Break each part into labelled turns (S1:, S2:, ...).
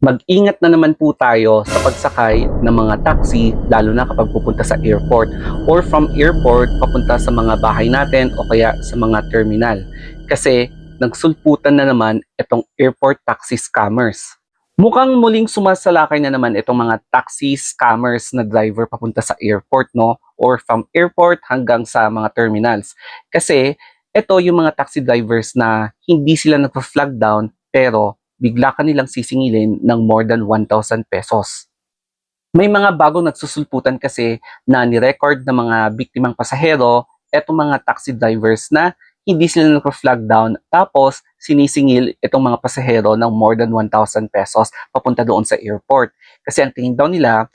S1: Mag-ingat na naman po tayo sa pagsakay ng mga taxi lalo na kapag pupunta sa airport or from airport papunta sa mga bahay natin o kaya sa mga terminal. Kasi nagsulputan na naman itong airport taxi scammers. Mukhang muling sumasalakay na naman itong mga taxi scammers na driver papunta sa airport no or from airport hanggang sa mga terminals. Kasi ito yung mga taxi drivers na hindi sila nagpa-flag down pero bigla ka nilang sisingilin ng more than 1,000 pesos. May mga bagong nagsusulputan kasi na ni-record ng mga biktimang pasahero etong mga taxi drivers na hindi sila nagpa-flag down tapos sinisingil itong mga pasahero ng more than 1,000 pesos papunta doon sa airport. Kasi ang tingin daw nila,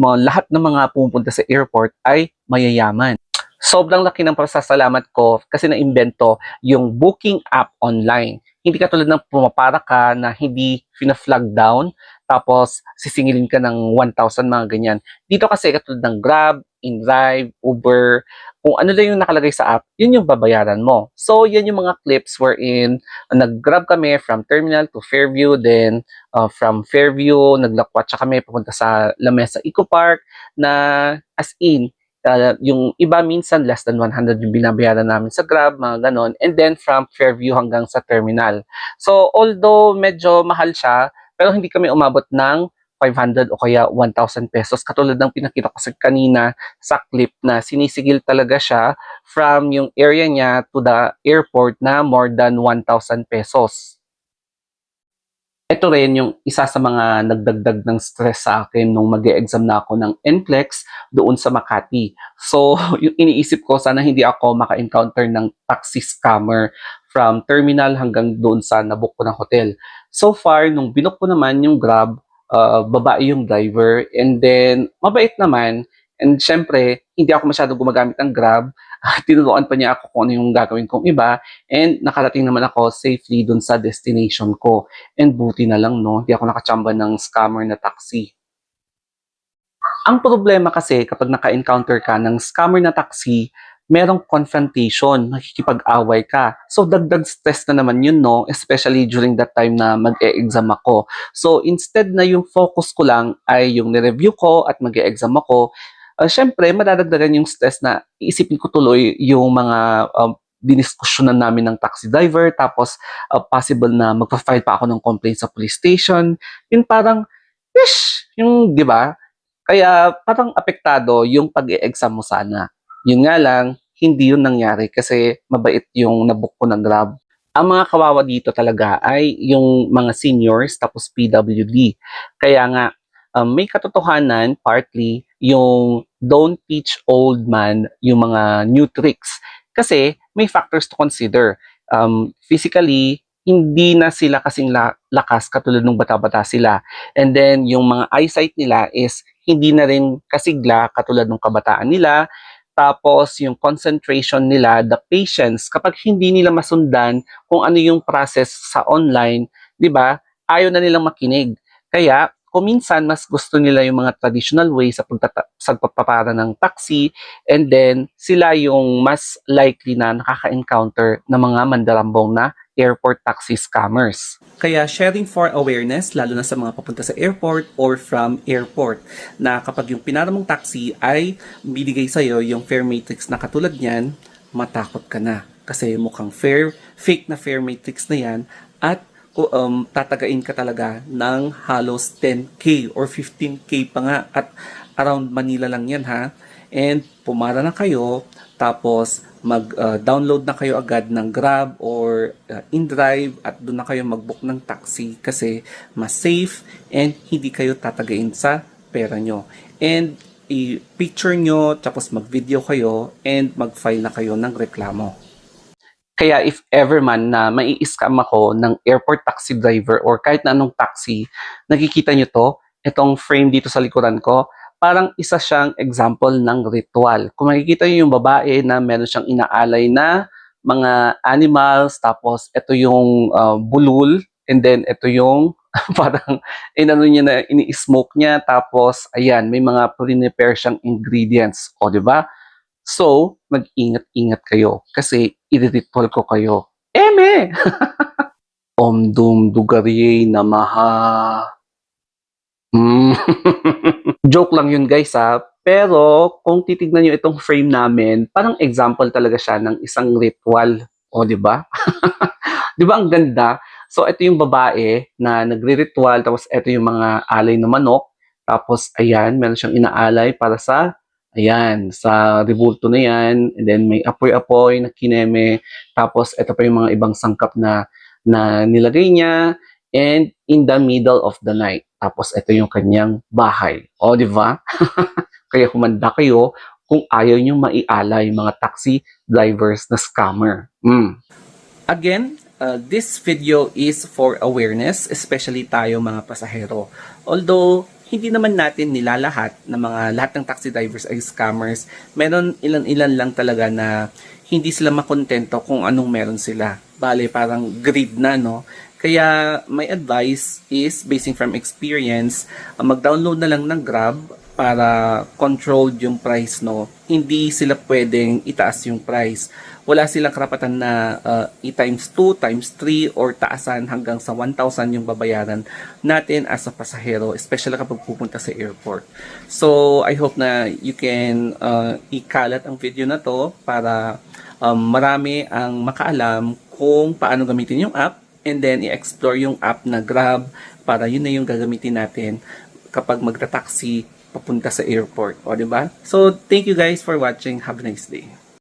S1: lahat ng mga pumupunta sa airport ay mayayaman. Sobrang laki ng pasasalamat ko kasi na-invento yung booking app online. Hindi katulad ng pumapara ka na hindi fina-flag down tapos sisingilin ka ng 1,000 mga ganyan. Dito kasi katulad ng Grab, InDrive, Uber, kung ano lang yung nakalagay sa app, yun yung babayaran mo. So, yan yung mga clips wherein uh, nag-grab kami from terminal to Fairview, then uh, from Fairview, naglakwatsa kami papunta sa Lamesa Eco Park na as in, uh, yung iba minsan less than 100 yung binabayaran namin sa Grab, mga ganon. And then from Fairview hanggang sa terminal. So, although medyo mahal siya, pero hindi kami umabot ng 500 o kaya 1,000 pesos. Katulad ng pinakita ko sa kanina sa clip na sinisigil talaga siya from yung area niya to the airport na more than 1,000 pesos. Ito rin yung isa sa mga nagdagdag ng stress sa akin nung mag exam na ako ng NCLEX doon sa Makati. So, yung iniisip ko, sana hindi ako maka-encounter ng taxi scammer from terminal hanggang doon sa nabook ko ng hotel. So far, nung binook ko naman yung Grab, uh, babae yung driver, and then mabait naman, and syempre, hindi ako masyadong gumagamit ng Grab, tinuruan pa niya ako kung ano yung gagawin kong iba, and nakarating naman ako safely dun sa destination ko. And buti na lang, no, hindi ako nakachamba ng scammer na taxi. Ang problema kasi kapag naka-encounter ka ng scammer na taxi, merong confrontation, nakikipag-away ka. So, dagdag stress na naman yun, no? Especially during that time na mag-e-exam ako. So, instead na yung focus ko lang ay yung nireview ko at mag-e-exam ako, uh, syempre, madadagdagan yung stress na iisipin ko tuloy yung mga um, diniskusyonan namin ng taxi driver, tapos uh, possible na magpa-file pa ako ng complaint sa police station. Yun parang, ish, yung, di ba? Kaya parang apektado yung pag-e-exam mo sana. Yun nga lang, hindi yun nangyari kasi mabait yung nabook ko ng Grab. Ang mga kawawa dito talaga ay yung mga seniors tapos PWD. Kaya nga, um, may katotohanan partly yung don't teach old man yung mga new tricks. Kasi may factors to consider. Um, physically, hindi na sila kasing la- lakas katulad ng bata-bata sila. And then, yung mga eyesight nila is hindi na rin kasigla katulad ng kabataan nila tapos yung concentration nila, the patience, kapag hindi nila masundan kung ano yung process sa online, 'di ba? Ayaw na nilang makinig. Kaya kung minsan mas gusto nila yung mga traditional way sa pagtata- sa pagpapara ng taxi and then sila yung mas likely na nakaka-encounter ng mga mandarambong na airport taxi scammers. Kaya sharing for awareness, lalo na sa mga papunta sa airport or from airport, na kapag yung pinara mong taxi ay binigay sa'yo yung fare matrix na katulad niyan, matakot ka na. Kasi mukhang fair, fake na fare matrix na yan at um, tatagain ka talaga ng halos 10k or 15k pa nga at around Manila lang yan ha. And pumara na kayo, tapos mag-download na kayo agad ng Grab or uh, InDrive at doon na kayo mag-book ng taxi kasi mas safe and hindi kayo tatagain sa pera nyo. And i-picture nyo, tapos mag-video kayo and mag-file na kayo ng reklamo. Kaya if ever man na mai scam ako ng airport taxi driver or kahit na anong taxi, nakikita nyo to, itong frame dito sa likuran ko, parang isa siyang example ng ritual. Kung makikita niyo yung babae na meron siyang inaalay na mga animals, tapos ito yung uh, bulul, and then ito yung parang inano niya na ini-smoke niya, tapos ayan, may mga prepare siyang ingredients. O, di ba? So, mag-ingat-ingat kayo kasi i-ritual ko kayo. Eme! Om Dum Dugarye Namaha. Joke lang yun guys ha. Pero kung titignan nyo itong frame namin, parang example talaga siya ng isang ritual. O, di ba? di ba ang ganda? So, ito yung babae na nagre-ritual, tapos ito yung mga alay na manok. Tapos, ayan, meron siyang inaalay para sa, ayan, sa ribulto na yan. And then, may apoy-apoy na kineme. Tapos, ito pa yung mga ibang sangkap na, na nilagay niya. And in the middle of the night. Tapos, ito yung kanyang bahay. O, di ba? Kaya humanda kayo kung ayaw nyo maialay mga taxi drivers na scammer. Mm. Again, uh, this video is for awareness, especially tayo mga pasahero. Although, hindi naman natin nilalahat na mga lahat ng taxi drivers ay scammers. Meron ilan-ilan lang talaga na hindi sila makontento kung anong meron sila. Bale, parang greed na, no? Kaya, my advice is, basing from experience, uh, mag-download na lang ng Grab para controlled yung price, no? Hindi sila pwedeng itaas yung price. Wala silang karapatan na uh, i-times 2, times 3, or taasan hanggang sa 1,000 yung babayaran natin as a pasahero, especially kapag pupunta sa airport. So, I hope na you can uh, ikalat ang video na to para um, marami ang makaalam kung paano gamitin yung app and then i-explore yung app na Grab para yun na yung gagamitin natin kapag magta-taxi papunta sa airport. O, di ba? So, thank you guys for watching. Have a nice day.